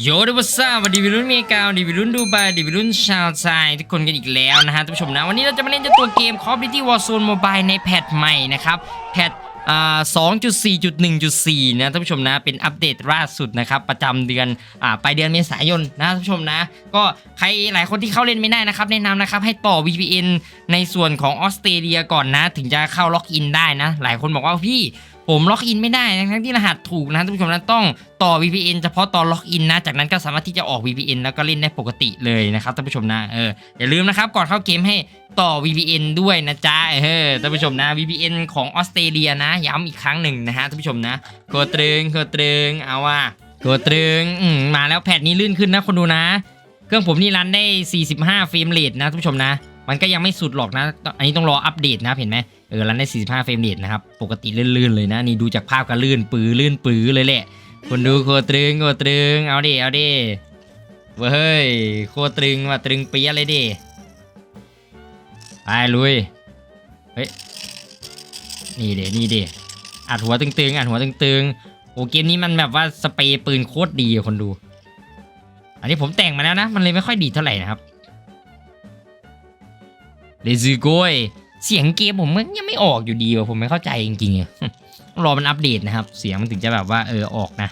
โยดวัสซาสวัสดีวิรุ่นเมกาวัสดีวิรุ่นดูไบสวัสดีวิรุ่นชาวไทยทุกคนกันอีกแล้วนะฮะท่านผู้ชมนะวันนี้เราจะมาเล่นเจ้าตัวเกม Call of Duty Warzone Mobile ในแพทใหม่นะครับแพทอ่า2.4.1.4 นะท่านผู้ชมนะเป็นอัปเดตล่าสุดนะครับประจำเดือนอ่าปลายเดือนเมษายนนะท่านผู้ชมนะ ก็ใครหลายคนที่เข้าเล่นไม่ได้นะครับแนะนำนะครับให้ต่อ VPN ในส่วนของออสเตรเลียก่อนนะ ถึงจะเข้าล็อกอินได้นะ หลายคนบอกว่าพี่ ผมล็อกอินไม่ได้ทั้งที่รหัสถูกนะท่านผู้ชมนะต้องต่อ VPN เฉพาะตอนล็อกอินนะ จากนั้นก็สามารถที่จะออก VPN แล้วก็เล่นได้ปกติเลยนะครับท่านผู้ชมนะเอออย่าลืมนะครับก่อนเข้าเกมให้ต่อ VPN ด้วยนะจ๊ะเออท่านผู้ชมนะ VPN ของออสเตรเลียนะ ย้ำอีกครั้งหนึ่งนะฮะท่านผู้ชมนะโคตรึงโคตรึงเอาว่าโคตรึงมมาแล้วแพทนี้ลื่นขึ้นนะคนดูนะ เครื่องผมนี่รันได้ 45เฟรมเรทนะท่านผู้ชมนะ มันก็ยังไม่สุดหรอกนะ อันนี้ต้องรออัปเดตนะเห็นไหม เออรันได้ 45 เฟรมเรทนะครับ ปกติลื่นๆเลยนะ นี่ดูจากภาพก็ลื่นปื้อลื่นปื้อเลยแหละ คนดูโคตรตึงโคตรตึง เอาดิ เอาดิเว้ย โคตรตึงว่ะตรึงเปียเลยดิ ไปลุย เฮ้ย นี่เดนี่เดอัดหัวตึงๆ อัดหัวตึงๆ โอ้เกมนี้มันแบบว่าสเปรย์ปืนโคตรดีอะคนดู อันนี้ผมแต่งมาแล้วนะ มันเลยไม่ค่อยดีเท่าไหร่นะครับเลซูโกย เสียงเกมผมมันยังไม่ออกอยู่ดีว่ะผมไม่เข้าใจจริงๆต้องรอมันอัปเดตนะครับ เสียงมันถึงจะแบบว่าเออออกนะ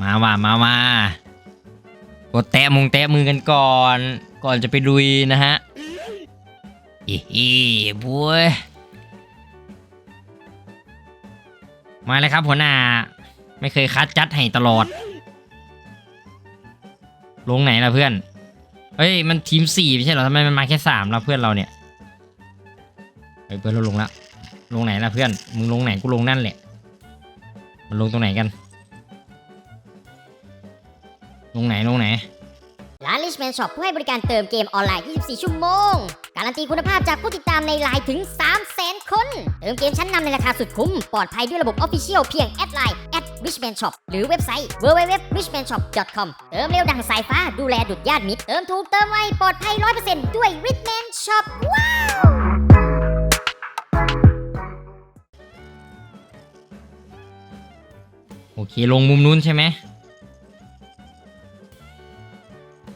มาว่ามาว่ากดแตะมงแตะมือกันก่อน ก่อนจะไปลุยนะฮะเฮ้บุ้ยมาเลยครับหัวหน้า ไม่เคยคัดจัดให้ตลอด ลงไหนล่ะเพื่อน เฮ้ยมันทีมสี่ไม่ใช่เหรอทำไมมันมาแค่สามแล้วเพื่อนเราเนี่ยเฮ้ยเพื่อนเราลงแล้วลงไหนล่ะเพื่อนมึงลงไหนกูลงนั่นแหละ มันลงตรงไหนกัน ลงไหนลงไหนร้าน Richman Shop ผู้ให้บริการเติมเกมออนไลน์ 24 ชั่วโมง การันตีคุณภาพจากผู้ติดตามในไลน์ถึง 300,000 คน เติมเกมชั้นนำในราคาสุดคุ้ม ปลอดภัยด้วยระบบ Official เพียงแอดไลน์ @richman shop หรือเว็บไซต์ www.richmanshop.com เติมเร็วดังสายฟ้าดูแลดุดญาติมิตร เติมถูกเติมไวปลอดภัย 100%ด้วย Richman Shop ว้าวโอเค ลงมุมนู้นใช่ไหม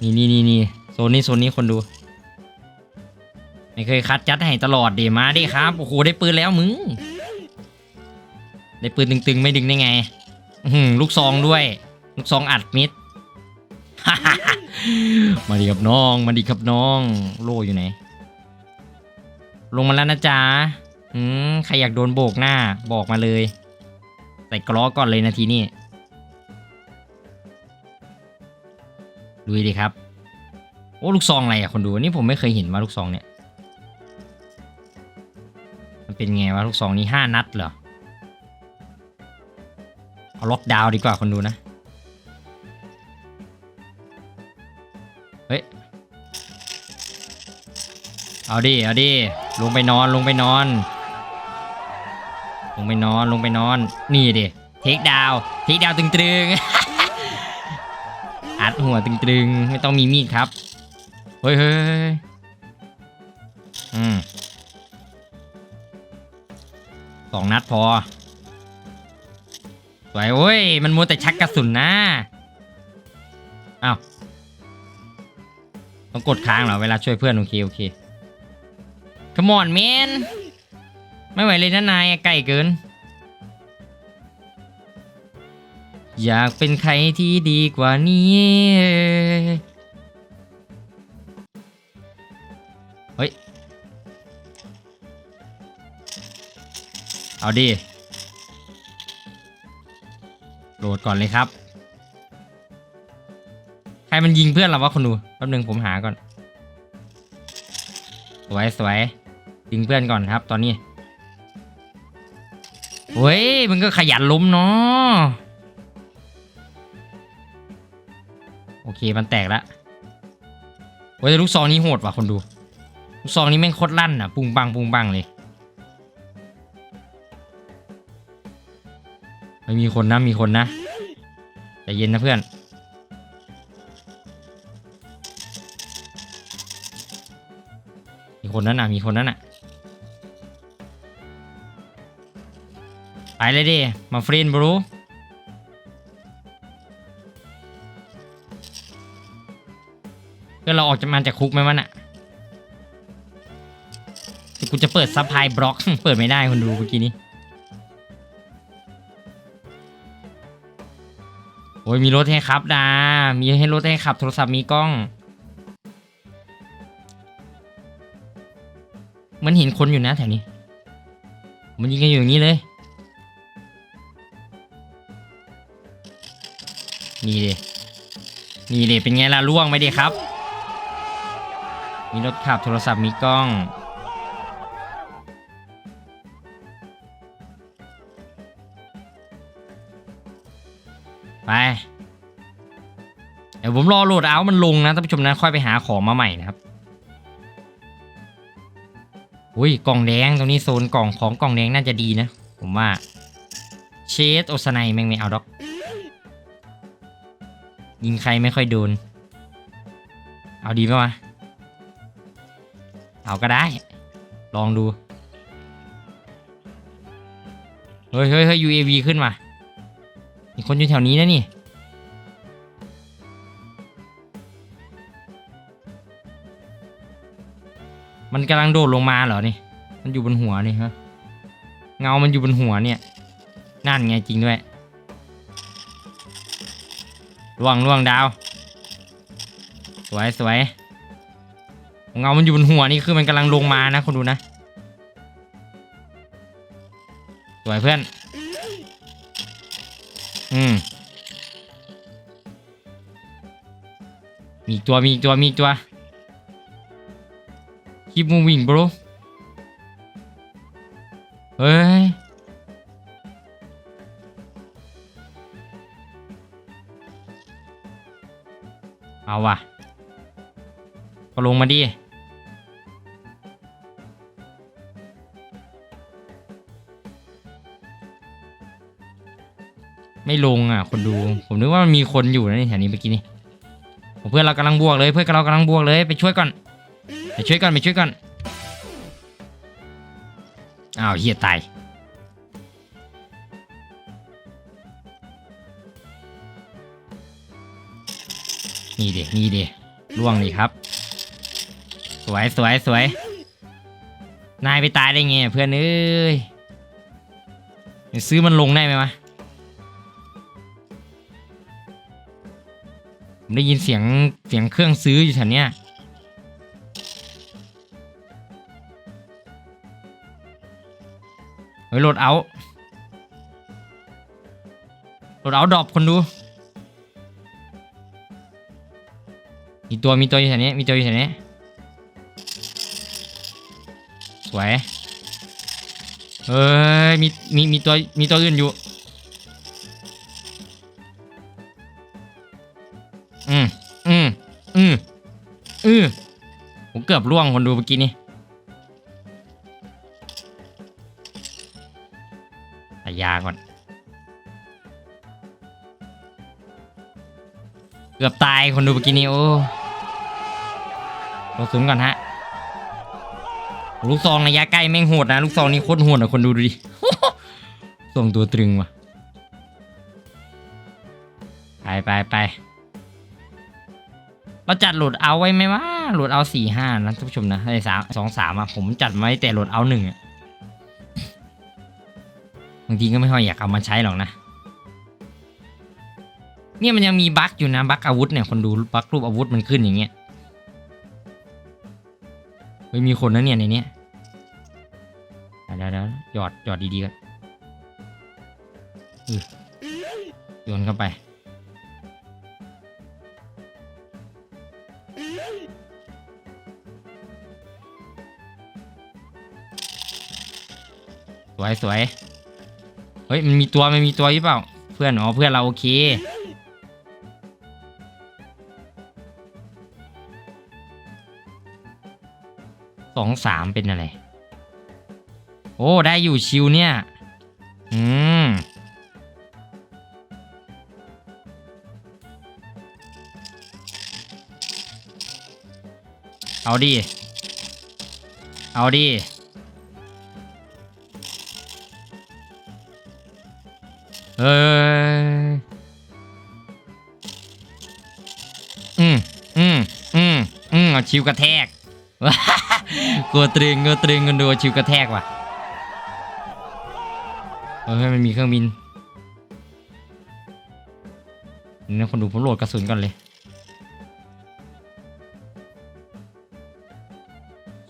นี่นี่นี่นี่โซนนี้โซนนี้คนดู ไม่เคยคัดจัดให้ตลอดเดี๋ยวมาดิครับ โอ้โห ได้ปืนแล้วมึง ได้ปืนตึงๆ ไม่ดึงได้ไง อื้อหือลูกซองด้วย ลูกซองอัดมิด มาดิครับน้อง มาดิครับน้อง โล่อยู่ไหน ลงมาแล้วนะจ๊ะอืมใครอยากโดนโบกหน้าบอกมาเลย ใส่กล้อก่อนเลยนาทีนี้ดูดิครับ โอ้ลูกซองอะไรอะคนดูนี่ผมไม่เคยเห็นว่าลูกซองเนี่ย มันเป็นไงวะลูกซองนี้ห้านัดเหรอ เอาล็อกดาวน์ดีกว่าคนดูนะ เฮ้ย เอาดิ เอาดิ ลงไปนอน ลงไปนอน ลงไปนอน ลงไปนอน นี่ดิ เทคดาวเทคดาวตึงตรึงอัดหัวตึงตรึงไม่ต้องมีมีดครับ เฮ้ยเฮ้ยเฮ้ยอืมสองนัดพอ สวยโอ้ย มันมัวแต่ชักกระสุนนะอ้าวต้องกดค้างเหรอ เวลาช่วยเพื่อน โอเค โอเค Come on man ไม่ไหวเลยนะนายอะไก่เกิน อยากเป็นใครที่ดีกว่านี้ เฮ้ย เอาดิ ดก่อนเลยครับ ใครมันยิงเพื่อนเราวะคนดูแป๊บนึงผมหาก่อน สวยสวยยิงเพื่อนก่อนครับ ตอนนี้เฮ้ยมันก็ขยันล้มเนาะโอเคมันแตกล้วเฮ้ยลูกซองนี้โหดว่ะคนดู ลูกซองนี้แม่งโคตรลั่นอะปุงปังปุงปังเลย ไม่มีคนนะมีคนนะใจเย็นนะเพื่อนมีคนนั้นอะมีคนนั้นอะไปเลยดิมาฟรีนบรูเพื่อนเราออกจากมันจากคุกไหมมันอะกูจะเปิดซับไพ่บล็อก เปิดไม่ได้คนดูเมื่อกี้นี้ อ้ยมีรถให้ขับดามีให้รถให้ขับ โทรศัพท์มีกล้อง มันเห็นคนอยู่นะแถวนี้ มันยิงกันอยู่อย่างนี้เลย นี่ดินี่ดิเป็นไงล่ะล่วงไหมดิครับ มีรถขับโทรศัพท์มีกล้อง ไป เดี๋ยวผมรอโหลดเอามันลงนะท่านผู้ชมนะค่อยไปหาของมาใหม่นะครับอุ้ยกล่องแดงตรงนี้โซนกล่องของกล่องแดงน่าจะดีนะ ผมว่า เชสโอสไนแม่งไม่เอาดอก ยิงใครไม่ค่อยโดน เอาดีไหมวะ เอาก็ได้ ลองดู เฮ้ยเฮ้ยเฮ้ย UAV ขึ้นมา มีคนอยู่แถวนี้นะนี่ มันกำลังโดดลงมาเหรอนี่ มันอยู่บนหัวนี่ฮะ เงา มันอยู่บนหัวเนี่ย นั่นไงจริงด้วยล่วงล่วงดาว สวยสวยเงา มันอยู่บนหัวนี่คือมันกำลังลงมานะคนดูนะ สวยเพื่อน อืมมีตัวมีตัวมีตัว keep moving bro เฮ้ย เอาว่ะก็ลงมาดิ ไม่ลงอะ คนดู ผมนึกว่ามันมีคนอยู่นะในแถวนี้เมื่อกี้นี่เพื่อนเรากำลังบวกเลย เพื่อนเรากำลังบวกเลยไปช่วยก่อนไปช่วยก่อนไปช่วยก่อนอ้าวเฮียตายนี่ดินี่ดิล่วงดิครับ สวยสวยสวยนายไปตายได้ไงเพื่อนเอ้ยซื้อมันลงได้ไหมวะ ผมได้ยินเสียงเสียงเครื่องซื้ออยู่แถวเนี้ยเฮ้ยโหลดเอาโหลดเอาดรอปคนดู มีตัวมีตัวอยู่แถวนี้ มีตัวอยู่แถวนี้ สวย เอ้ย มีมีมีตัวมีตัวอื่นอยู่ อบล่วงคนดูเมื่อกี้นี้ใส่ยาก่อน เกือบตายคนดูเมื่อกี้นี้โอ้ลงสูงก่อนฮะ ลูกซองระยะใกล้แม่งโหดนะ ลูกซองนี่โคตรโหดอะคนดูดูดิส่งตัวตรึงว่ะ ไปไปไปเราจัดหลุดเอาไว้ไหมว่า โหลดเอาสี่ห้านะท่านผู้ชมนะในสามสองสามอะผมจัดไว้แต่โหลดเอาหนึ่งอะบางทีก็ไม่ค่อยอยากเอามาใช้หรอกนะ เนี่ยมันยังมีบั๊กอยู่นะบั๊กอาวุธเนี่ยคนดูบั๊กรูปอาวุธมันขึ้นอย่างเงี้ยเฮ้ยมีคนนะเนี่ยในเนี้ยเดี๋ยวเดี๋ยวหยอดหยอดดีๆกันโยนเข้าไป วยสวยเฮ้ยมันมีตัวมันมีตัวหรือเปล่า เพื่อนอ๋อเพื่อนเราโอเคสองสามเป็นอะไร โอ้ได้อยู่ชิวเนี่ย อืมเอาดิ เอาดิ เอออืมอืมอืมเอาชิวกระแทกกลัวตรึงกลัวตรึงกันดูอาชิวกระแทกว่ะเฮ้ยมันมีเครื่องบินนี่คนดูผมโหลดกระสุนก่อนเลย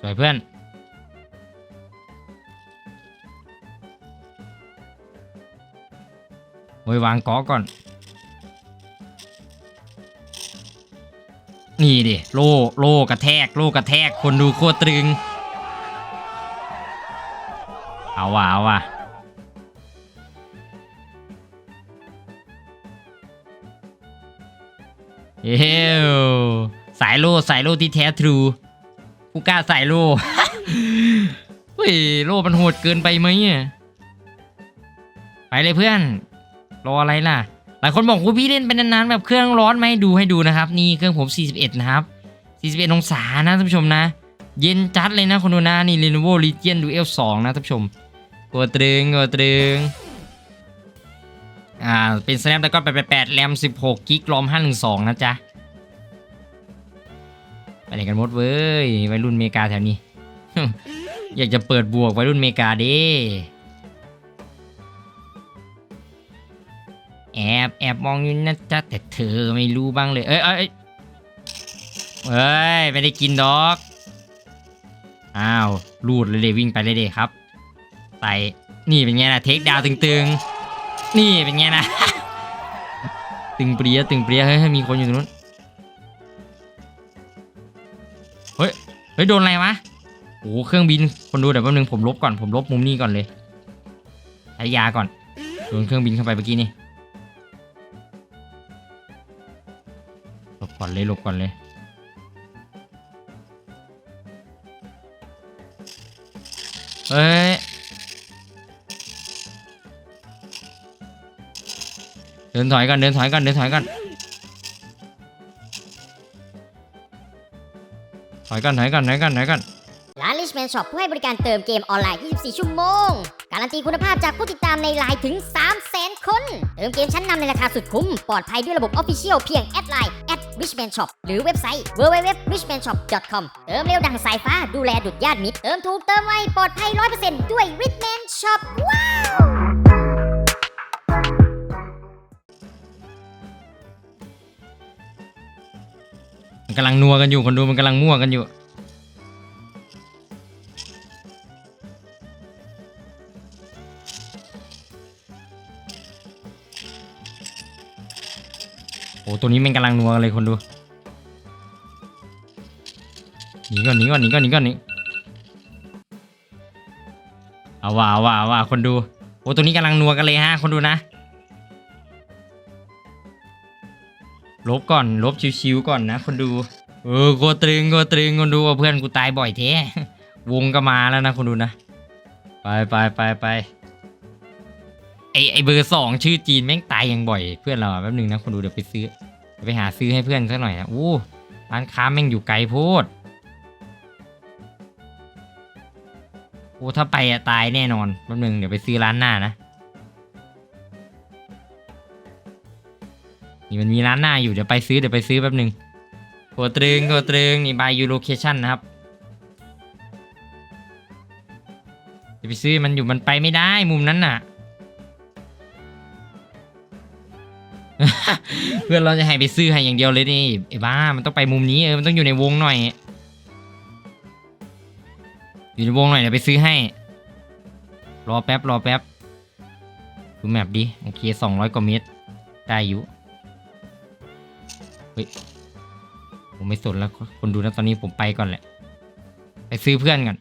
สวยเพื่อน ไว้วางกาะก่อน นี่ดิโล่โล่กระแทกโล่กระแทกคนดูโคตรตรึง เอาว่ะเอาว่ะเอ้วสายโล่สายโล่ที่แท้ทรูผู้กล้าสายโล่เฮ้ยโล่มันโหดเกินไปไหมอะไปเลยเพื่อน รออะไรล่ะ หลายคนบอกว่าพี่เล่นเป็นนานๆแบบเครื่องร้อนไหมดูให้ดูนะครับ นี่เครื่องผม 41 นะครับ 41 องศานะท่านผู้ชมนะ เย็นจัดเลยนะคนดูนะนี่ Lenovo Legion Duel 2 นะท่านผู้ชมกดตรึงกดตรึงอ่า เป็น Snapdragon 888 RAM 16กิก ROM 512 นะจ๊ะ ไปไหนกันหมดเว้ยวัยรุ่นเมกาแถวนี้ อยากจะเปิดบวกวัยรุ่นเมกาเด้ แอบแอบมองอยู่นะจ๊ะแต่เธอไม่รู้บ้างเลย เอ้ยเอ้ยเอ้ยเอ้ยไม่ได้กินดอก อ้าวลูดเลยเดวิ่งไปเลยเดครับไปนี่เป็นไงนะเทคดาวตึงๆ นี่เป็นไงนะ ตึงเปรี้ยตึงเปรี้ยเฮ้ยเฮ้ยมีคนอยู่ตรงนู้นเฮ้ยเฮ้ยโดนอะไรวะโอ้เครื่องบินคนดูเดี๋ยวแป๊บนึงผมลบก่อนผมลบมุมนี้ก่อนเลยใช้ยาก่อนโดนเครื่องบินเข้าไปเมื่อกี้นี่ ก่อนเลยหลบก่อนเลยเฮ้ยเดินถอยก่อนเดินถอยก่อนเดินถอยก่อนถอยก่อนถอยก่อนถอยก่อนถอยก่อนร้าน Richman Shop ผู้ให้บริการเติมเกมออนไลน์ 24 ชั่วโมง การันตีคุณภาพจากผู้ติดตามในไลน์ถึง 300,000 คน เติมเกมชั้นนำในราคาสุดคุ้ม ปลอดภัยด้วยระบบ Official เพียงแอดไลน์ @richman shop หรือเว็บไซต์ www.richmanshop.com เติมเร็วดังสายฟ้าดูแลดุดญาติมิตร เติมถูกเติมไวปลอดภัย 100%ด้วย Richman Shop ว้าวกำลังนัวกันอยู่คนดูมันกำลังมั่วกันอยู่ ตัวนี้มันกำลังนัวเลยคนดูหนีก่อนหนีก่อนหนีก่อนหนีก่อนหนีเอาว่าเอาว่าเอาว่าคนดูโอ้ตัวนี้กำลังนัวกันเลยฮะคนดูนะลบก่อนลบชิวๆก่อนนะ คนดู เออโกตรึงโกตรึงคนดูว่าเพื่อนกูตายบ่อยแท้วงก็มาแล้วนะคนดูนะ ไปไปไปไปไอไอเบอร์สองชื่อจีนแม่งตายอย่างบ่อย เพื่อนเราแป๊บนึงนะคนดูเดี๋ยวไปซื้อ ไปหาซื้อให้เพื่อนสักหน่อยนะอู้ร้านค้าแม่งอยู่ไกลโพดโอ้ถ้าไปอะตายแน่นอนแป๊บนึงเดี๋ยวไปซื้อร้านหน้านะ นี่มันมีร้านหน้าอยู่เดี๋ยวไปซื้อเดี๋ยวไปซื้อแป๊บหนึ่งโกตรึงโกตรึงนี่ by you location นะครับจะไปซื้อมันอยู่มันไปไม่ได้มุมนั้นน่ะ เพื่อนเราจะให้ไปซื้อให้อย่างเดียวเลยนี่ไอ้บ้ามันต้องไปมุมนี้เออมันต้องอยู่ในวงหน่อย อยู่ในวงหน่อยเดี๋ยวไปซื้อให้ รอแป๊บรอแป๊บดูแมปดิโอเคสองร้อยกว่าเมตรได้อยู่เฮ้ยผมไม่สนแล้วคนดูนะตอนนี้ผมไปก่อนแหละ ไปซื้อเพื่อนก่อน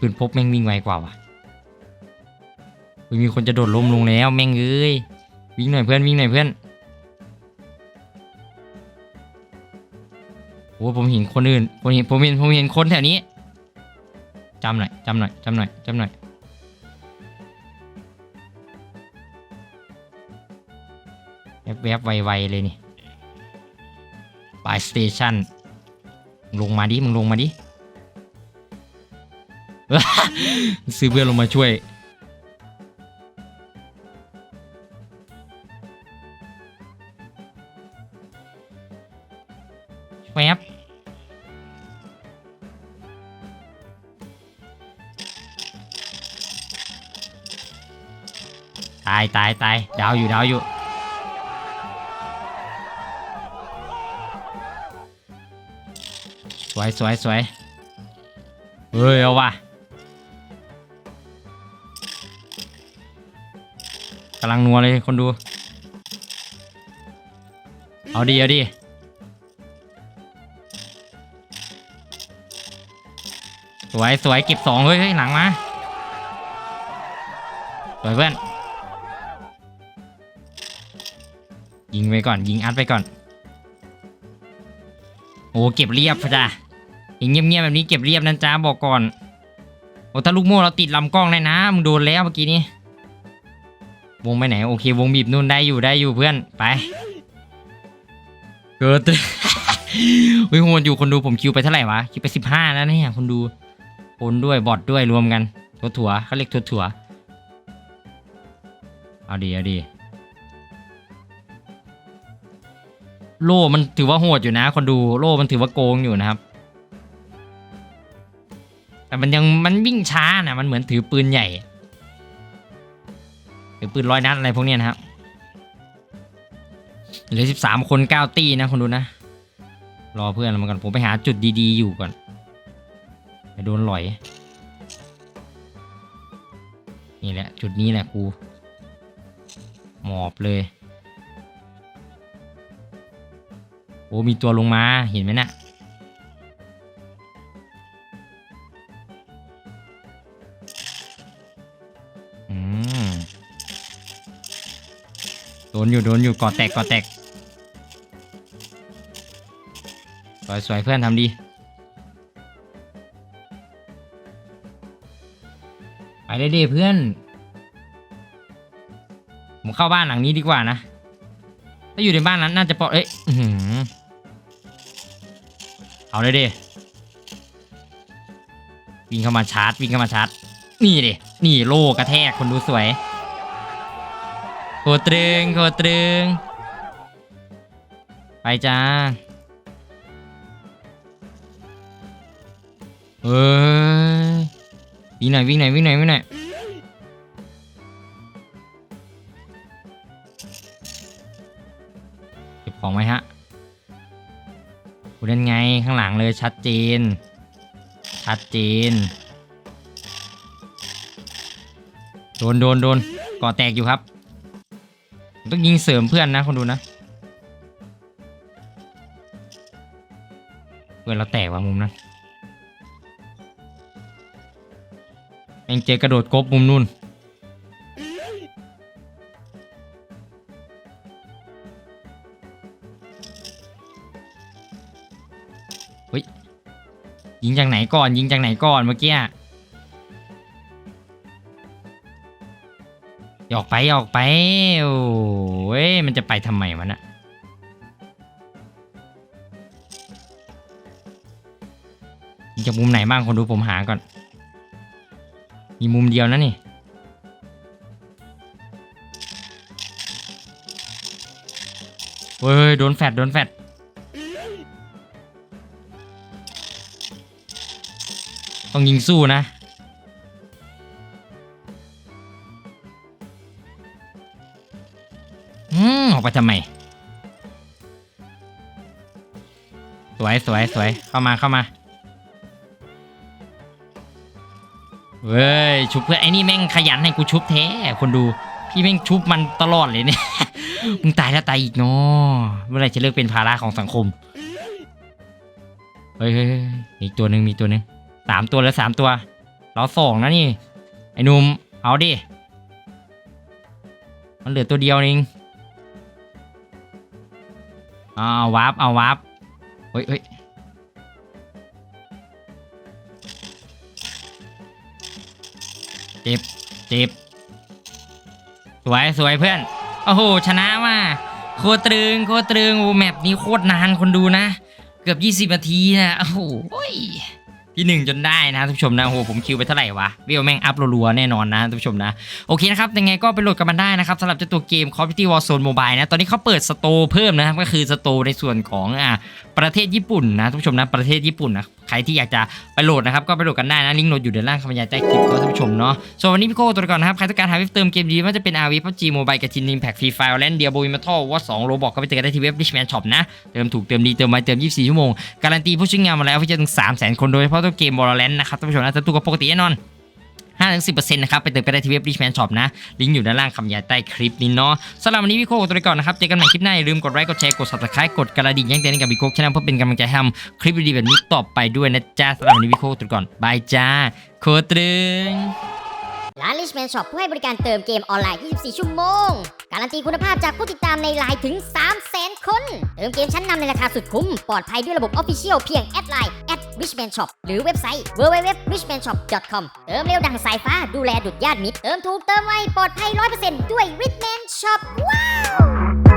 ปืนพกแม่งวิ่งไวกว่าว่ะมีคนจะโดดล้มลงแล้วแม่งเอ้ยวิ่งหน่อยเพื่อนวิ่งหน่อยเพื่อนโอ้ผมเห็นคนอื่นผมเห็นผมเห็นผมเห็นคนแถวนี้จำหน่อยจำหน่อยจำหน่อยจำหน่อยแวบๆไวๆเลยนี่ปลายสเตชันลงมาดิมึงลงมาดิ ซื้อเพื่อนลงมาช่วย แวบตายตายตายดาวอยู่ดาวอยู่สวยสวยสวยเฮ้ยเอาว่ะำลังนัวเลยคนดู เอาดีเอาดีสวยสวยเก็บสองเฮ้ยหลังมาสวยเพื่อน ยิงไปก่อน ยิงอัดไปก่อน โอ้เก็บเรียบจ้ะย่างเงียบๆแบบนี้เก็บเรียบนะจ๊ะบอกก่อนโอ้ถ้าลูกโม่เราติดลำกล้องได้นะมึงโดนแล้วเมื่อกี้นี้ วงไปไหนโอเควงบีบนู่นได้อยู่ได้อยู่เพื่อนไป เกิดเฮ้ยโหดอยู่คนดูผมคิวไปเท่าไหร่วะคิวไปสิบห้าแล้วเนี่ยคนดูคนด้วยบอทด้วยรวมกันถั่วถั่วเขาเรียกถั่วถั่วเอาดีเอาดีโล่มันถือว่าโหดอยู่นะ คนดูโล่มันถือว่าโกงอยู่นะครับ แต่มันยังมันวิ่งช้านะมันเหมือนถือปืนใหญ่ ถือปืนร้อยนัดอะไรพวกนี้นะครับเหลือสิบสามคนเก้าตีนะคนดูนะ รอเพื่อนมาก่อนผมไปหาจุดดีๆอยู่ก่อนไปโดนหลอย นี่แหละ จุดนี้แหละกูหมอบเลย โอ้มีตัวลงมาเห็นไหมนะ่ะ นอยู่โดนอยู่กอดแตกกอดแตกสวยสวยเพื่อนทำดีไปได้ดิเพื่อน ผมเข้าบ้านหลังนี้ดีกว่านะ ถ้าอยู่ในบ้านนั้นน่าจะปลอดเอ้ยเอาเลยดิวิ่งเข้ามาชาร์จวิ่งเข้ามาชาร์จนี่ดินี่โลกระแทกคนดูสวย โคตรึงโคตรึง ไปจ้าเอ้ยวิ่งหน่อยวิ่งหน่อยวิ่งหน่อยวิ่งหน่อยเก็บของไว้ฮะกูเล่นไงข้างหลังเลยชัดเจน ชัดเจน โดนโดนโดนก่อแตกอยู่ครับ ต้องยิงเสริมเพื่อนนะคนดูนะ เพื่อนเราแตกว่ะมุมนั้นแม่งเจกระโดดกบมุมนู่นเฮ้ยยิงจากไหนก่อนยิงจากไหนก่อนเมื่อกี้ อย่าอกไปอย่าอกไปโอ้ยมันจะไปทำไมวะน่ะจากมุมไหนบ้างคนดูผมหาก่อน มีมุมเดียวนะนี่ เฮ้ยโดนแฟดโดนแฟดต้องยิงสู้นะ มออกไปทำไม สวยสวยสวยเข้ามาเข้ามา เว้ย ชุบเพื่อนไอ้นี่แม่งขยันให้กูชุบแท้ คนดู พี่แม่งชุบมันตลอดเลยเนี่ย มึงตายแล้วตายอีกเนาะเมื่อไหรจะเลิกเป็นภาระของสังคม เฮ้ยเฮ้ยเฮ้ยมีอีกตัวหนึ่งมีตัวหนึ่งสามตัวแล้วสามตัว เราสองนะนี่ ไอ้หนุ่มเอาดิ มันเหลือตัวเดียวเอง เอาเอาวาร์ปเอาวาร์ปเฮ้ยเฮ้ยเจ็บเจ็บสวยสวยเพื่อน โอ้โห ชนะว่ะโคตรึงโคตรึงโอ้แมปนี้โคตรนานคนดูนะ เกือบ 20นาทีนะ โอ้โห ที่หนึ่งจนได้นะท่านผู้ชมนะโอ้โหผมคิวไปเท่าไหร่วะวิวแม่งอัพรัวๆแน่นอนนะท่านผู้ชมนะโอเคนะครับยังไงก็ไปโหลดกันมาได้นะครับสำหรับเจ้าตัวเกม Call of Duty Warzone Mobile นะตอนนี้เขาเปิดสโตร์เพิ่มนะครับก็คือสโตร์ในส่วนของอ่าประเทศญี่ปุ่นนะท่านผู้ชมนะประเทศญี่ปุ่นนะใครที่อยากจะไปโหลดนะครับก็ไปโหลดกันได้นะลิงก์โหลดอยู่ด้านล่างคำบรรยายใต้คลิปก็ท่านผู้ชมเนาะส่วนวันนี้พี่โก้ตัวก่อนนะครับใครต้องการหาเว็บเติมเกมดีไม่ว่าจะเป็น RV PUBG Mobile กับจินนิงแพ็กฟรีไฟล์แลนเดียโบอิมเทอลวอสองโรบอกก็ไปเจอกันได้ที่เว็บ Richman Shop นะเติมถูกเติมดีเติมไวเติม 24 ชั่วโมงการันตีผู้ใช้งานมาแล้วที่จะถึง3 0 0 0 0 0 คนโดยเฉพาะตัวเกม Valorant นะครับท่านผู้ชมนะจะถูกกว่าปกติแน่นอน5-10%นะครับ ไปเติมกันได้ที่เว็บ Richman Shop นะ ลิงก์อยู่ด้านล่างคำยายใต้คลิปนี้เนาะสำหรับวันนี้พี่โคตัวไปก่อนนะครับ เจอกันใหม่คลิปหน้า อย่าลืมกดไลค์กดแชร์ กด subscribe กดกระดิ่งแจ้งเตือนให้กับพี่โคช anel เพื่อเป็นกำลังใจให้ทำคลิปดีๆแบบนี้ต่อไปด้วยนะจ๊ะสำหรับวันนี้พี่โคตัวไปก่อนบายจ้าโคตรึง ร้าน Richman Shop ผู้ให้บริการเติมเกมออนไลน์ 24 ชั่วโมง การันตีคุณภาพจากผู้ติดตามในไลน์ถึง 300,000 คน เติมเกมชั้นนำในราคาสุดคุ้ม ปลอดภัยด้วยระบบ Official เพียงแอดไลน์ @richman shop หรือเว็บไซต์ www.richmanshop.com เติมเร็วดังสายฟ้าดูแลดุดญาติมิตร เติมถูกเติมไวปลอดภัย 100%ด้วย Richman Shop ว้าว